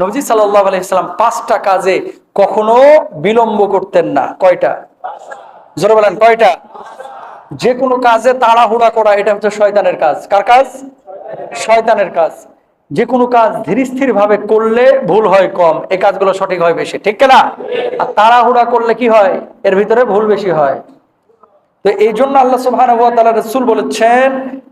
নবজি সাল্লাহ আলাইসাল্লাম পাঁচটা কাজে কখনো বিলম্ব করতেন না। কয়টা? জোরে বলেন, কয়টা? যে কোনো কাজে তাড়াহুড়া করা, এটা হচ্ছে শয়তানের কাজ। কার কাজ? শয়তানের কাজ। যে কোনো কাজ ধীর ভাবে করলে ভুল হয় কম, এই কাজগুলো সঠিক হয় বেশি, ঠিক না আর তাড়াহুড়া করলে কি হয়? এর ভিতরে ভুল বেশি হয়। তো এই জন্য আল্লাহ তাআলা রাসূল বলেছেন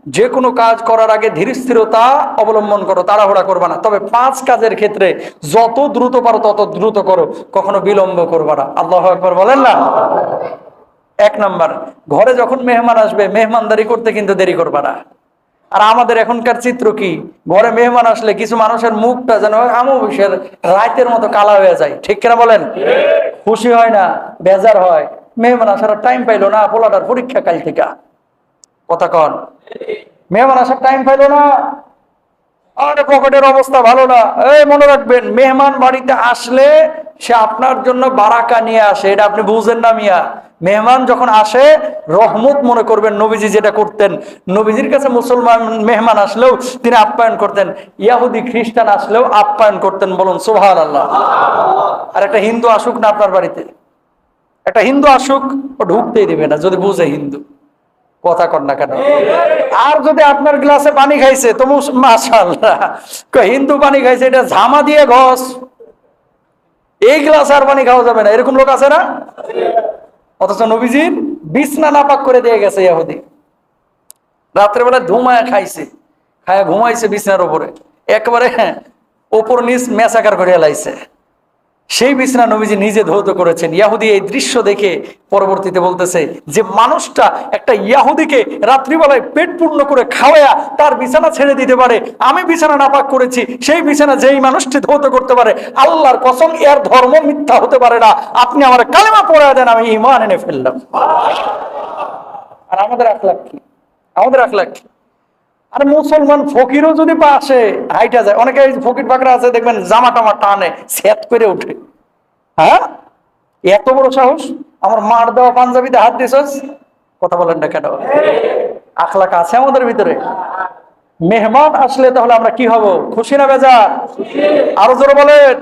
যে কোনো কাজ করার আগে ধীর স্থিরতা অবলম্বন করো তাড়াহুড়া করবে না। তবে পাঁচ কাজের ক্ষেত্রে যত দ্রুত পারো তত দ্রুত করো কখনো বিলম্ব করবে না। আল্লাহু আকবার বলেন না? এক নাম্বার ঘরে যখন মেহমান আসবে মেহমানদারি করতে কিন্তু দেরি করবে না। আর আমাদের এখনকার চিত্র কি? ঘরে মেহমান আসলে কিছু মানুষের মুখটা যেন আমবিষের রাতের মতো কালা হয়ে যায়। ঠিক কিনা বলেন? খুশি হয় না বেজার হয়। মেহমান আসার টাইম পাইলো না পোলাটার পরীক্ষা কাল থেকে। কথা কন। মেহমান আসার টাইম পাইলো না। পকেটের অবস্থা ভালো না। এই মনে রাখবেন, মেহমান বাড়িতে আসলে সে আপনার জন্য বারাকা নিয়ে আসে। এটা আপনি বুঝেন না মিয়া। মেহমান যখন আসে, রহমত মনে করবেন নবীজি যেটা করতেন। নবীজির কাছে মুসলমান মেহমান আসলেও তিনি আপ্যায়ন করতেন। ইয়াহুদি খ্রিস্টান আসলেও আপ্যায়ন করতেন বলুন সোহান আল্লাহ আর একটা হিন্দু আসুক না আপনার বাড়িতে। একটা হিন্দু আসুক, ও ঢুকতেই দেবে না, যদি বুঝে হিন্দু। কথা কর না কেন? আর যদি আপনার গ্লাসে পানি খাইছে, তো মাশাল্লাহ হিন্দু পানি খাইছে, এটা ঝামা দিয়ে ঘস এই গ্লাসে আর পানি খাওয়া যাবে না, এরকম লোক আছে না? অথচ নবীজির বিছনা নাপাক করে দিয়ে গেছে ইহুদি রাত্রেবেলা ধুমায় খাইছে, খায় ঘুমাইছে বিছনার উপরে। একবারে ওপর নিচ মেসাকার করে লাইছে। সেই বিছনা নবীজি নিজে ধৌত করেছেন। ইয়াহুদি এই দৃশ্য দেখে পরবর্তীতে বলতেছে যে, মানুষটা একটা ইয়াহুদিকে রাত্রিবেলায় পেট পূর্ণ করে খাওয়ায়া তার বিছানা ছেড়ে দিতে পারে। আমি বিছানা নাপাক করেছি, সেই বিছানা যেই মানুষটি ধৌত করতে পারে, আল্লাহর কসম, এর ধর্ম মিথ্যা হতে পারে না। আপনি আমার কালেমা পড়ে দেন, আমি ইমান এনে ফেললাম। আর আমাদের আখলাখ কি? আমাদের আখলাখ কি? আর মুসলমান ফকিরও যদি পাশে হাইটা যায়। অনেকে ফকির পাকড়া আছে, দেখবেন জামা টামা টানে সেট করে উঠে হ্যাঁ? এত বড় সাহস? আমার মার দেওয়া পাঞ্জাবিতে হাত দিছস কথা বলেন না কেন? আখলাক আছে আমাদের ভিতরে। মেহমান আসলে তাহলে আমরা কি হব? খুশি না বেজার? আরও জোরে বলেন।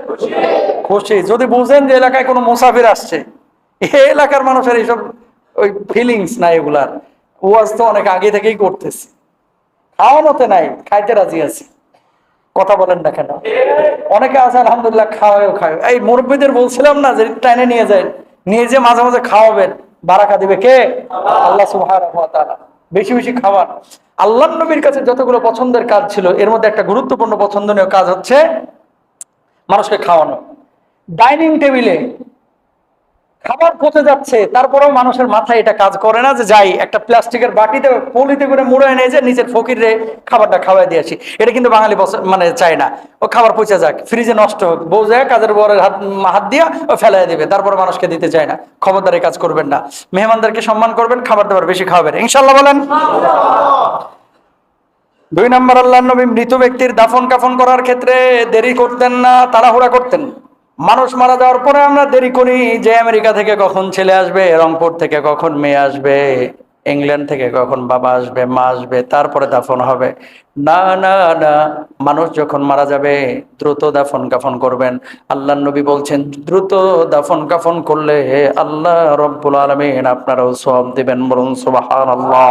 খুশি। যদি বুঝেন যে এলাকায় কোনো মুসাফির আসছে এই এলাকার মানুষের এইসব ওই ফিলিংস নাই এগুলার। ওয়াজ তো অনেক আগে থেকেই করতেছে। খাওয়ানোতে নাই, খাইতে রাজি আছি। কথা বলেন না কেন? অনেকে আছে, আলহামদুলিল্লাহ খাওয়ায় খায়। এই মুরব্বীদের বলছিলাম না যে টাইনে নিয়ে যায় নিয়ে যে মাঝে মাঝে খাওয়াবেন। বারাকা দিবে কে? আল্লাহ বেশি বেশি খাওয়ান। আল্লাহ নবীর কাছে যতগুলো পছন্দের কাজ ছিল, এর মধ্যে একটা গুরুত্বপূর্ণ পছন্দনীয় কাজ হচ্ছে মানুষকে খাওয়ানো। ডাইনিং টেবিলে খাবার পচে যাচ্ছে, তারপরেও মানুষের মাথায় এটা কাজ করে না যে যাই, একটা প্লাস্টিকের বাটিতে পলিতে করে মুড়ে এনে যে নিজের ফকির খাবারটা খাওয়াই দিয়ে আসি। এটা কিন্তু বাঙালি মানে চায় না। ও খাবার পচে যাক, ফ্রিজে নষ্ট হোক, বউ যায়, কাজের বরের হাত হাত দিয়া ও ফেলাই দেবে, তারপর মানুষকে দিতে চায় না। খবরদারি কাজ করবেন না। মেহমানদেরকে সম্মান করবেন, খাবার দাবার বেশি খাওয়াবেন। ইনশাল্লাহ বলেন। দুই নম্বর আল্লাহ নবী মৃত ব্যক্তির দাফন কাফন করার ক্ষেত্রে দেরি করতেন না, তাড়াহুড়া করতেন। মানুষ মারা যাওয়ার পরে আমরা দেরি করি যে আমেরিকা থেকে কখন ছেলে আসবে, রংপুর থেকে কখন মেয়ে আসবে, ইংল্যান্ড থেকে কখন বাবা আসবে, মা আসবে, তারপরে দাফন হবে। না না না, মানুষ যখন মারা যাবে, দ্রুত দাফন কাফন করবেন। আল্লাহ নবী বলছেন, দ্রুত দাফন কাফন করলে আল্লাহ রব্বুল আলমিন আপনারাও সব দিবেন বলুন, সুবহানাল্লাহ।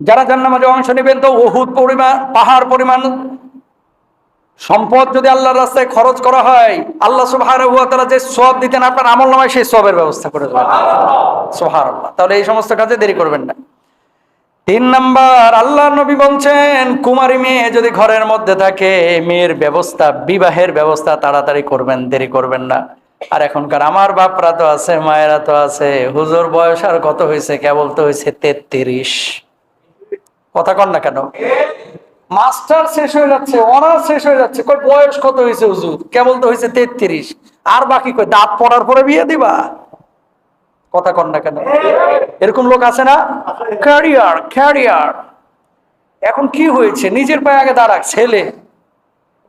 যারা জান্নামাজে অংশ নেবেন তো ওহুদ পরিমাণ, পাহাড় পরিমাণ সম্পদ যদি আল্লাহর রাস্তায় খরচ করা হয় আল্লাহ ওয়া তাআলা যে সব দিতেন আপনার আমল নামায় সেই সবের ব্যবস্থা করে দেবেন। সুবহানাল্লাহ। তাহলে এই সমস্ত কাজে দেরি করবেন না। তিন নাম্বার আল্লাহ নবী বলছেন কুমারী মেয়ে যদি ঘরের মধ্যে থাকে মেয়ের ব্যবস্থা বিবাহের ব্যবস্থা তাড়াতাড়ি করবেন দেরি করবেন না। আর এখনকার আমার বাপরা তো আছে মায়েরা তো আছে হুজুর বয়স আর কত হয়েছে কেবল তো হয়েছে তেত্রিশ। কথা কন না কেন? মাস্টার শেষ হয়ে যাচ্ছে অনার্স শেষ হয়ে যাচ্ছে। কই, বয়স কত হয়েছে হুজুর? কেবল তো হয়েছে তেত্রিশ। আর বাকি কই, দাঁত পড়ার পরে বিয়ে দিবা? কথা কন না কেন? এরকম লোক আছে না? ক্যারিয়ার ক্যারিয়ার এখন কি হয়েছে? নিজের পায়ে আগে দাঁড়াক, ছেলে।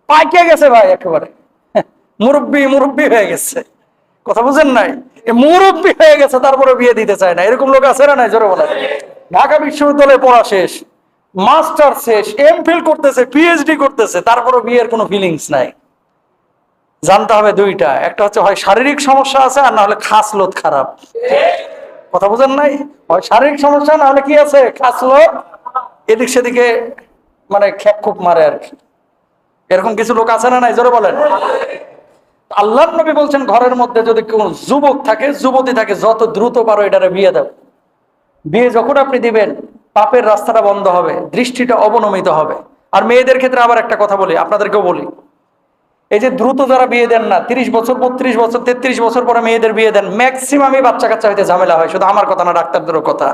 পাইকে গেছে ভাই, একেবারে। মুরব্বী মুরব্বী হয়ে গেছে। কথা বুঝেন নাই? মুরব্বী হয়ে গেছে, তারপরে বিয়ে দিতে চায় না। এরকম লোক আছে না নাই? জোরে বলে ঢাকা বিশ্ববিদ্যালয়ে পড়া শেষ। মাস্টার শেষ এম ফিল করতেছে পিএইচডি করতেছে তারপরে বিয়ের কোনো ফিলিংস নাই। জানতে হবে দুইটা, একটা হচ্ছে হয় শারীরিক সমস্যা আছে আর না হলে খাস খাসলত খারাপ। কথা বোঝেন নাই? হয় শারীরিক সমস্যা, না হলে কি আছে? খাসলত এদিক সেদিকে মানে খ্যাপ খুব মারে আর কি। এরকম কিছু লোক আছে না নাই? জোরে বলেন। আল্লাহ নবী বলছেন, ঘরের মধ্যে যদি কোন যুবক থাকে, যুবতী থাকে, যত দ্রুত পারো এটারে বিয়ে দাও। বিয়ে যখন আপনি দিবেন পাপের রাস্তাটা বন্ধ হবে, দৃষ্টিটা অবনমিত হবে। আর মেয়েদের ক্ষেত্রে আবার একটা কথা বলি, আপনাদেরকেও বলি। এই যে দ্রুত যারা বিয়ে দেন না, তিরিশ বছর, বত্রিশ বছর, তেত্রিশ বছর পরে মেয়েদের বিয়ে দেন ম্যাক্সিমামই বাচ্চা কাচ্চা হইতে ঝামেলা হয়। শুধু আমার কথা না, ডাক্তারদেরও কথা।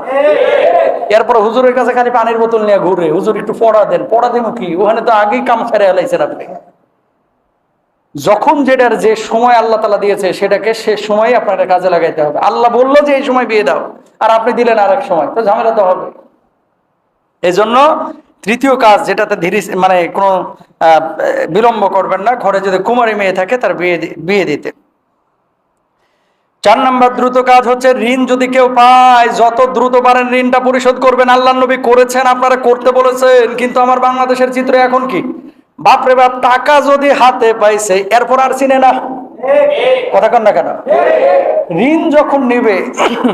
এরপরে হুজুরের কাছে খালি পানির বোতল নিয়ে ঘুরে, হুজুর একটু পড়া দেন। পড়া দেন কি? ওখানে তো আগেই কাম ছেড়ে এলাইছেন আপনি। যখন যেটার যে সময় আল্লাহ তালা দিয়েছে, সেটাকে সে সময় আপনাকে কাজে লাগাইতে হবে। আল্লাহ বলল যে এই সময় বিয়ে দাও, আর আপনি দিলেন আর এক সময়। তো ঝামেলা তো হবে। এই জন্য তৃতীয় কাজ যেটাতে ধীরে মানে কোনো বিলম্ব করবেন না, ঘরে যদি কুমারী মেয়ে থাকে তার বিয়ে বিয়ে দিতে। চার নাম্বার দ্রুত কাজ হচ্ছে ঋণ যদি কেউ পায়, যত দ্রুত পারেন ঋণটা পরিশোধ করবেন। আল্লাহ নবী করেছেন, আপনারা করতে বলেছেন, কিন্তু আমার বাংলাদেশের চিত্র এখন কি? বাপরে বাপ, টাকা যদি হাতে পাইছে এরপর আর চিনে না। কথা কন না কেন? ঋণ যখন নিবে,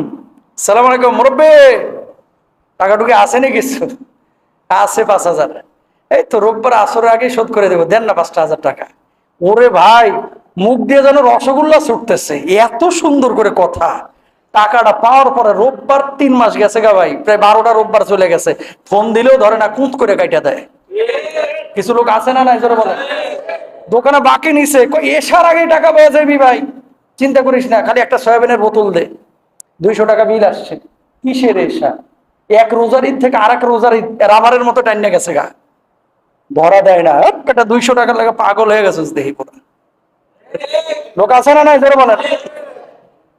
সালাম আলাইকুম মুরব্বে। টাকা টুকি আসেনি কিছু আছে পাঁচ হাজার। এই তো রোববার আসরের আগে শোধ করে দেবো, দেন না পাঁচটা হাজার টাকা। ওরে ভাই, মুখ দিয়ে যেন রসগোল্লা ছুটতেছে, এত সুন্দর করে কথা। টাকাটা পাওয়ার পরে রোববার তিন মাস গেছে গা ভাই, প্রায় বারোটা রোববার চলে গেছে। ফোন দিলেও ধরে না, কুঁত করে কাইটা দেয়। কিছু লোক আছে না জোরে বলে দোকানে বাকি নিছে এসার আগে টাকা পেয়ে যাবি ভাই। চিন্তা করিস না, খালি একটা সয়াবিনের বোতল দে। দুইশো টাকা বিল আসছে। কিসের এসা এক রোজার ঈদ থেকে আর এক রোজার ঈদ, রাবারের মতো টাইনে গেছে গা। ধরা দেয় না। একটা দুইশো টাকা লাগে, পাগল হয়ে গেছে দেখি পুরো। লোক আছে না নাই, জোরে বলেন।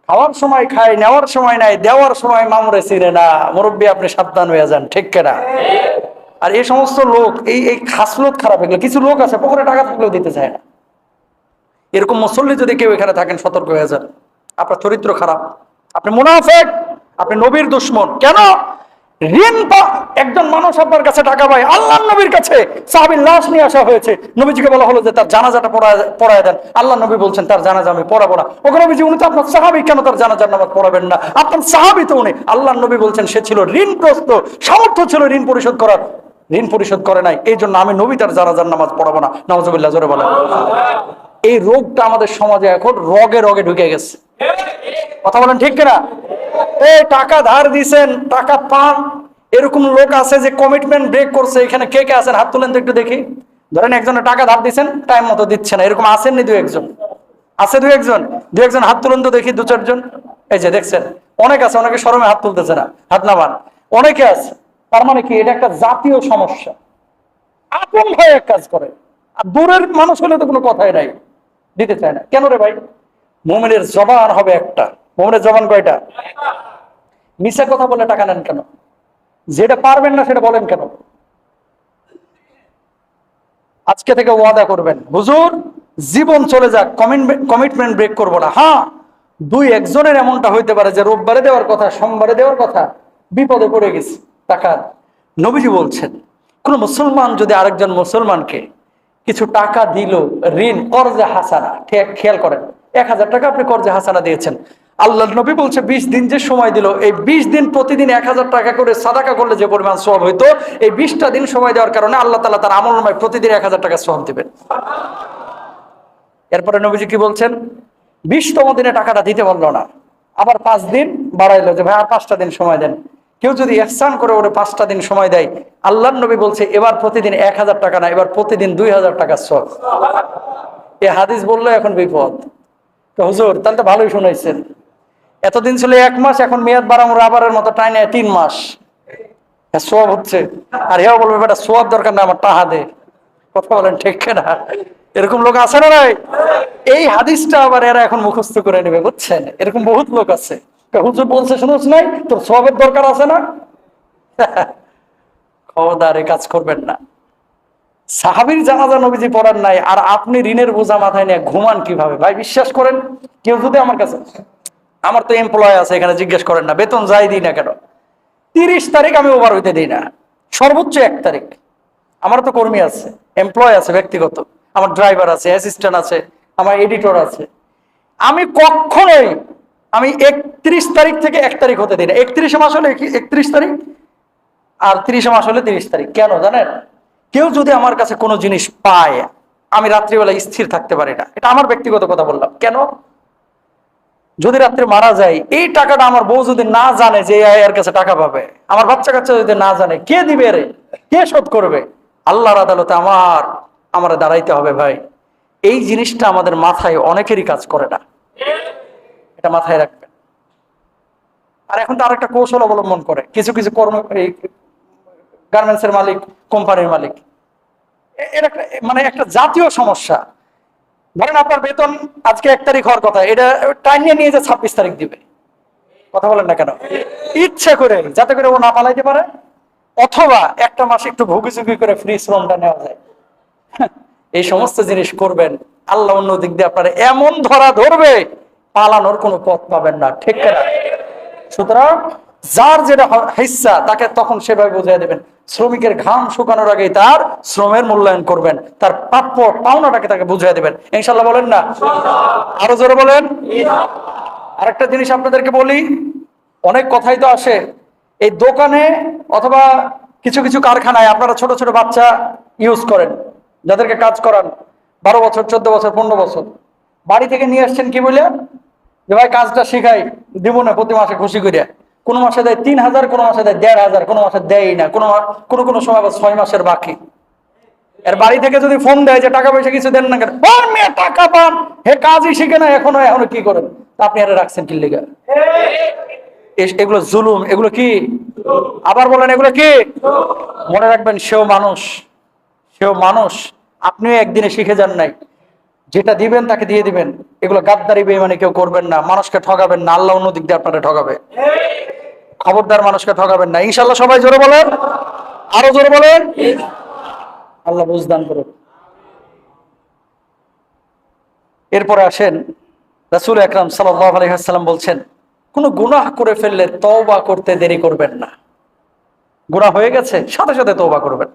খাওয়ার সময় খাই, নেওয়ার সময় নাই, দেওয়ার সময় মামুরে চিনে না। মুরব্বী, আপনি সাবধান হয়ে যান, ঠিক কেনা? আর এই সমস্ত লোক, এই এই খাসলত খারাপ এগুলো। কিছু লোক আছে, পকেটে টাকা থাকলেও দিতে চায় না। এরকম মুসল্লি যদি কেউ এখানে থাকেন, সতর্ক হয়ে যান। আপনার চরিত্র খারাপ। আপনি মুনাফেক, আপনি নবীর দুশ্মন। কেন? ঋণ একজন মানুষ আপনার কাছে টাকা পায় আল্লাহ নবীর কাছে। সাহাবির লাশ নিয়ে আসা হয়েছে। নবীজিকে বলা হলো যে তার জানাজাটা পড়ায় পড়ায় দেন। আল্লাহ নবী বলছেন, তার জানাজা আমি পড়াবো না। ওকে নবীজি, উনি তো আপনার সাহাবি, কেন তার জানাজার নামাজ পড়াবেন না? আপনার সাহাবি তো উনি। আল্লাহ নবী বলছেন, সে ছিল ঋণগ্রস্ত। সামর্থ্য ছিল ঋণ পরিশোধ করার। ঋণ পরিশোধ করে নাই। এই জন্য আমি নবী তার জানাজার নামাজ পড়াবো না। নওয়াজবিল্লাহ জোরে বলেন। এই রোগটা আমাদের সমাজে এখন রগে রগে ঢুকে গেছে। কথা বলেন ঠিক কিনা? এই টাকা ধার দিছেন, টাকা পান। এরকম লোক আছে যে কমিটমেন্ট ব্রেক করছে, এখানে কে কে আছেন? হাত তুলেন তো একটু দেখি। ধরেন একজনের টাকা ধার দিছেন টাইম মতো দিচ্ছে না। এরকম আসেননি দু একজন? আছে দু একজন? দু একজন হাত তুলেন তো দেখি, দু চারজন। এই যে দেখছেন, অনেক আছে, অনেকে সরমে হাত তুলতেছে না, হাত নামান অনেকে আছে, তার মানে কি, এটা একটা জাতীয় সমস্যা। আপন ভাই এক কাজ করে, আর দূরের মানুষ হলে তো কোনো কথাই নাই, দিতে চায় না। কেন রে ভাই? মোমেনের জবান হবে একটা। মোমেনের জবান কয়টা? মিশা কথা বলে টাকা নেন কেন? যেটা পারবেন না সেটা বলেন কেন? আজকে থেকে ওয়াদা করবেন। হুজুর, জীবন চলে যাক কমিটমেন্ট ব্রেক করব না। হ্যাঁ দুই একজনের এমনটা হইতে পারে যে রোববারে দেওয়ার কথা, সোমবারে দেওয়ার কথা, বিপদে পড়ে গেছে। টাকা। নবীজি বলছেন, কোন মুসলমান যদি আরেকজন মুসলমানকে কিছু টাকা দিল, ঋণ, কর্জে হাসানা খেয়াল করেন, এক হাজার টাকা আপনি কর্জে হাসানা দিয়েছেন। আল্লাহ নবী বলছে, বিশ দিন যে সময় দিল, এই বিশ দিন প্রতিদিন এক হাজার টাকা করে সাদাকা করলে যে পরিমাণ সব হইতো, এই বিশটা দিন সময় দেওয়ার কারণে আল্লাহ তালা তার আমল নয় প্রতিদিন এক হাজার টাকা সব দিবেন। এরপরে নবীজি কি বলছেন, বিশতম দিনে টাকাটা দিতে পারল না। আবার পাঁচ দিন বাড়াইলো যে, ভাই, আর পাঁচটা দিন সময় দেন। কেউ যদি এহসান করে ওরে পাঁচটা দিন সময় দেয় আল্লাহ নবী বলছে, এবার প্রতিদিন এক হাজার টাকা না, এবার প্রতিদিন দুই হাজার টাকা সব এ হাদিস বলল, এখন বিপদ। তো হুজুর, তাহলে তো ভালোই শুনাইছেন। এতদিন ছিল এক মাস, এখন মেয়াদ বাড়ানো রাবারের মতো টাইনে তিন মাস। সোয়াব হচ্ছে। আর হেও বলবে, বেটা, সোয়াব দরকার না আমার টাহা দে। কথা বলেন, ঠিক না এরকম লোক আছে না নাই এই হাদিসটা আবার এরা এখন মুখস্থ করে নেবে, বুঝছেন? এরকম বহুত লোক আছে। হুজুর বলছে নাই? তোর সোয়াবের দরকার আছে না? খবরদার কাজ করবেন না। সাহাবির জানাজা নবীজি পড়ার নাই, আর আপনি ঋণের বোঝা মাথায় নিয়ে ঘুমান কীভাবে? ভাই, বিশ্বাস করেন? কেউ যদি আমার কাছে আমার তো এমপ্লয় আছে, এখানে জিজ্ঞেস করেন না, বেতন যাই দিই না কেন? তিরিশ তারিখ আমি ওভার হইতে দিই না, সর্বোচ্চ এক তারিখ। আমার তো কর্মী আছে এমপ্লয় আছে ব্যক্তিগত, আমার ড্রাইভার আছে অ্যাসিস্ট্যান্ট আছে, আমার এডিটর আছে। আমি কখনোই, আমি একত্রিশ তারিখ থেকে এক তারিখ হতে দিই না। একত্রিশে মাস হলে একত্রিশ তারিখ? আর তিরিশে মাস হলে তিরিশ তারিখ। কেন জানেন? কেউ যদি আমার কাছে কোনো জিনিস পায়, আমি রাত্রিবেলা স্থির থাকতে পারি না। এটা আমার ব্যক্তিগত কথা বললাম। কেন? যদি রাত্রে মারা যায়, এই টাকাটা আমার বউ যদি না জানে যে এর কাছে টাকা পাবে, আমার বাচ্চা কাচ্চা যদি না জানে, কে দিবে রে? কে শোধ করবে? আল্লাহর আদালতে আমার আমার দাঁড়াইতে হবে ভাই। এই জিনিসটা আমাদের মাথায় অনেকেরই কাজ করে না। এটা মাথায় রাখবেন। আর এখন তো আরেকটা কৌশল অবলম্বন করে। কিছু কিছু কর্ম, এই গার্মেন্টসের মালিক কোম্পানির মালিক। এটা একটা মানে একটা জাতীয় সমস্যা। ধরেন আপনার বেতন আজকে এক তারিখ হওয়ার কথা, এটা টাইনিয়ে নিয়ে যে ছাব্বিশ তারিখ দিবে। কথা বলেন না কেন? ইচ্ছে করে, যাতে করে ও না পালাইতে পারে, অথবা একটা মাস একটু ভুগি চুগি করে ফ্রি শ্রমটা নেওয়া যায়। এই সমস্ত জিনিস করবেন, আল্লাহ অন্য দিক দিয়ে আপনার এমন ধরা ধরবে, পালানোর কোনো পথ পাবেন না, ঠিক না সুতরাং যার যেটা হ- হিস্সা তাকে তখন সেভাবে বুঝিয়ে দেবেন। শ্রমিকের ঘাম শুকানোর আগে তার শ্রমের মূল্যায়ন করবেন। তার প্রাপ্য পাওনাটাকে তাকে বুঝিয়ে দেবেন। ইনশাল্লাহ বলেন না? আরও জোরে বলেন? আরেকটা জিনিস আপনাদেরকে বলি, অনেক কথাই তো আসে। এই দোকানে অথবা কিছু কিছু কারখানায় আপনারা ছোট ছোট বাচ্চা ইউজ করেন, যাদেরকে কাজ করান। বারো বছর, চোদ্দ বছর, পনেরো বছর। বাড়ি থেকে নিয়ে আসছেন কি বলে? যে, ভাই, কাজটা শিখাই, দিব না, প্রতি মাসে খুশি করিয়া কোনো মাসে দেয় তিন হাজার, কোনো মাসে দেয় দেড় হাজার, কোনো মাসে দেয় না। কোনো কোনো কোনো সময় আবার ছয় মাসের বাকি। এর বাড়ি থেকে যদি ফোন দেয় যে টাকা পয়সা কিছু দেন না কেন "ওর মেয়ে, টাকা পান। হে কাজই শিখে না, এখনও এখনও কি করেন? আপনি আরে রাখছেন কি লেগে? এগুলো জুলুম, এগুলো কি? আবার বলেন, এগুলো কি? মনে রাখবেন, সেও মানুষ। সেও মানুষ। আপনিও একদিনে শিখে যান নাই। যেটা দিবেন তাকে দিয়ে দিবেন। এগুলো গাদ্দারি বেমানি কেউ করবেন না। মানুষকে ঠকাবেন না, আল্লাহ অন্য দিক দিয়ে আপনারা ঠকাবে খবরদার মানুষকে ঠকাবেন না। ইনশাল্লাহ সবাই জোরে বলেন। আরও জোরে বলেন। আল্লাহ বুঝদান করুন এরপরে আসেন রাসূল আকরাম সাল্লাল্লাহু আলাইহি ওয়াসাল্লাম বলছেন, কোনো গুনাহ করে ফেললে তওবা করতে দেরি করবেন না। গুনাহ হয়ে গেছে, সাথে সাথে তওবা করবেন।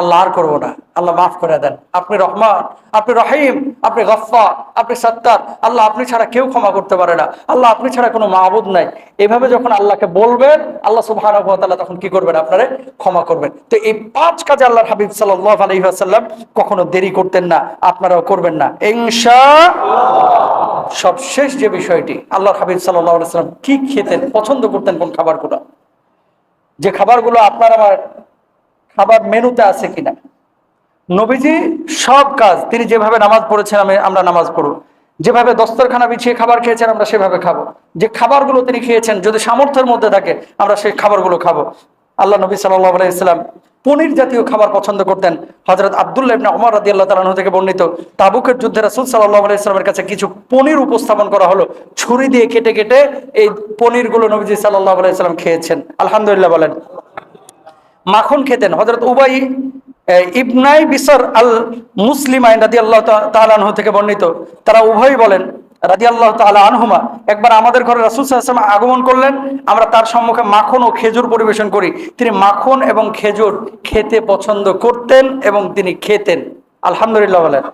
আল্লাহ আর করব না। আল্লাহ মাফ করে দেন। আপনি রহমান, আপনি রহিম, আপনি গফফা আপনি সত্তার। আল্লাহ আপনি ছাড়া কেউ ক্ষমা করতে পারে না। আল্লাহ আপনি ছাড়া কোনো মাহবুদ নাই। এভাবে যখন আল্লাহকে বলবেন, আল্লাহ ওয়া তাআলা তখন কি করবেন? আপনারে ক্ষমা করবেন। তো এই পাঁচ কাজে আল্লাহর হাবিব সাল্লাল্লাহু আলাইহি ওয়াসাল্লাম কখনো দেরি করতেন না, আপনারাও করবেন না। ইনশা সবশেষ যে বিষয়টি, আল্লাহর হাবিব সাল্লাল্লাহু আলাইহি ওয়াসাল্লাম কি খেতেন, পছন্দ করতেন কোন খাবারগুলো? যে খাবারগুলো আপনার আমার খাবার মেনুতে আছে কিনা? নবীজি সব কাজ, তিনি যেভাবে নামাজ পড়েছেন, আমি, আমরা নামাজ পড়ব। যেভাবে দস্তরখানা বিছিয়ে খাবার খেয়েছেন, আমরা সেভাবে খাব। যে খাবারগুলো তিনি খেয়েছেন, যদি সামর্থ্যের মধ্যে থাকে, আমরা সেই খাবারগুলো খাব। আল্লাহ নবী সাল্লাহ আলাইসাল্লাম পনির জাতীয় খাবার পছন্দ করতেন। হজরত আবদুল্লাহ ইবনে ওমর আল্লাহ তাআলা থেকে বর্ণিত তাবুকের যুদ্ধে রাসূল সাল্লাল্লাহু আলাইহি সাল্লামের কাছে কিছু পনির উপস্থাপন করা হলো। ছুরি দিয়ে কেটে কেটে এই পনিরগুলো নবীজি সাল্লাল্লাহু আলাইহি সাল্লাম খেয়েছেন। আলহামদুলিল্লাহ বলেন। মাখন খেতেন। হজরত উবাই ইবনাই বিসর আল মুসলিম আইন রাদি আল্লাহ তালাহ থেকে বর্ণিত। তারা উভয়ই বলেন রাদি আল্লাহ তালা আনহুমা, একবার আমাদের ঘরে রাসুল সাল্লাম আগমন করলেন, আমরা তার সম্মুখে মাখন ও খেজুর পরিবেশন করি। তিনি মাখন এবং খেজুর খেতে পছন্দ করতেন এবং তিনি খেতেন। আলহামদুলিল্লাহ বলেন।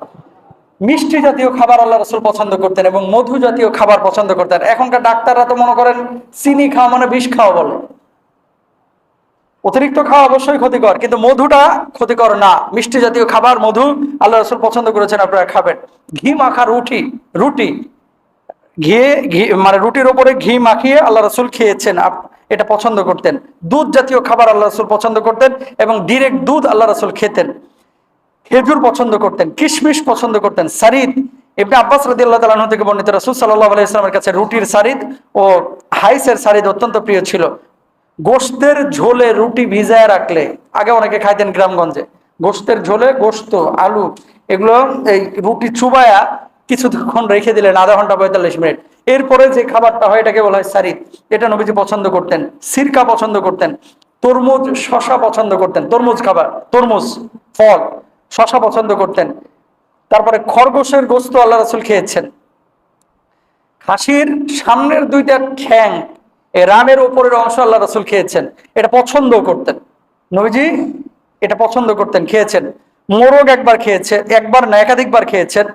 মিষ্টি জাতীয় খাবার আল্লাহ রসুল পছন্দ করতেন এবং মধু জাতীয় খাবার পছন্দ করতেন। এখনকার ডাক্তাররা তো মনে করেন, চিনি খাওয়া মানে বিষ খাওয়া বলে। অতিরিক্ত খাওয়া অবশ্যই ক্ষতিকর, কিন্তু মধুটা ক্ষতিকর না। মিষ্টি জাতীয় খাবার, মধু, আল্লাহ রসুল পছন্দ করেছেন, আপনারা খাবেন। ঘি মাখা রুটি রুটি। ঘি ঘি মানে রুটির ওপরে ঘি মাখিয়ে আল্লাহ রসুল খেয়েছেন এটা পছন্দ করতেন। দুধ জাতীয় খাবার আল্লাহ রসুল পছন্দ করতেন এবং ডিরেক্ট দুধ আল্লাহ রসুল খেতেন। খেজুর পছন্দ করতেন, কিশমিশ পছন্দ করতেন, সারিদ। ইবনে আব্বাস রাদিয়াল্লাহু তাআলা থেকে বর্ণিত রাসূল সাল্লাল্লাহু আলাইহি ইসলামের কাছে রুটির সারিদ ও হাইসের সারিদ অত্যন্ত প্রিয় ছিল। গোশতের ঝোলে রুটি ভিজায় রাখলে, আগে অনেকে খাইতেন গ্রামগঞ্জে গোশতের ঝোলে গোশত আলু, এগুলো এই রুটি চুবায়া কিছুক্ষণ রেখে দিলেন আধা ঘণ্টা পঁয়তাল্লিশ মিনিট। এরপরে যে খাবারটা হয় এটাকে বলা হয় সারিদ। এটা নবীজি পছন্দ করতেন, সিরকা পছন্দ করতেন, তরমুজ শশা পছন্দ করতেন, তরমুজ খাবার, তরমুজ, ফল শশা পছন্দ করতেন। তারপরে খরগোশের গোস্ত আল্লাহ রাসুল খেয়েছেন। খাসির সামনের দুইটা ঠ্যাং এ রানের উপরের অংশ আল্লাহ রাসুল খেয়েছেন। এটা পছন্দ করতেন। নবীজি, এটা পছন্দ করতেন, খেয়েছেন। মোরগ একবার খেয়েছেন একবার না, একাধিকবার খেয়েছেন।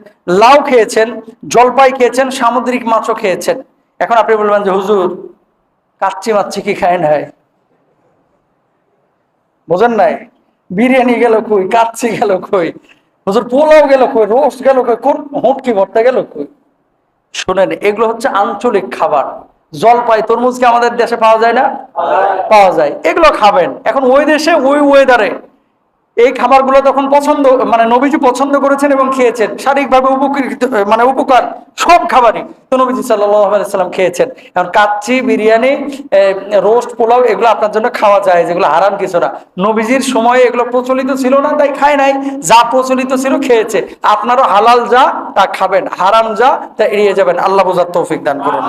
লাউ খেয়েছেন, জলপাই খেয়েছেন, সামুদ্রিক মাছও খেয়েছেন। এখন আপনি বলবেন যে, হুজুর, কাচ্চি মাচ্ছি কি খায় নাই? বোঝেন নাই? বিরিয়ানি গেল কই? কাচ্চি গেল কই? হুজুর, পোলাও গেল কই? রোস্ট গেল কই? কোন হুটকি ভর্তা গেল কই? শুনেন, এগুলো হচ্ছে আঞ্চলিক খাবার। জলপাই, তরমুজ কি আমাদের দেশে পাওয়া যায় না? পাওয়া যায়। এগুলো খাবেন। এখন ওই দেশে, ওই ওয়েদারে এই খাবারগুলো তখন পছন্দ মানে নবীজি পছন্দ করেছেন এবং খেয়েছেন। শারীরিকভাবে উপকৃত মানে উপকার সব খাবারই তো নবীজি সাল্লাম খেয়েছেন। এখন কাচ্চি, বিরিয়ানি রোস্ট, পোলাও, এগুলো আপনার জন্য খাওয়া যায়, যেগুলো হারাম কিছু না। নবীজির সময়ে এগুলো প্রচলিত ছিল না, তাই খায় নাই। যা প্রচলিত ছিল খেয়েছে। আপনারও হালাল যা, তা খাবেন। হারাম যা, তা এড়িয়ে যাবেন। আল্লাহ বোঝার তৌফিক দান করুন।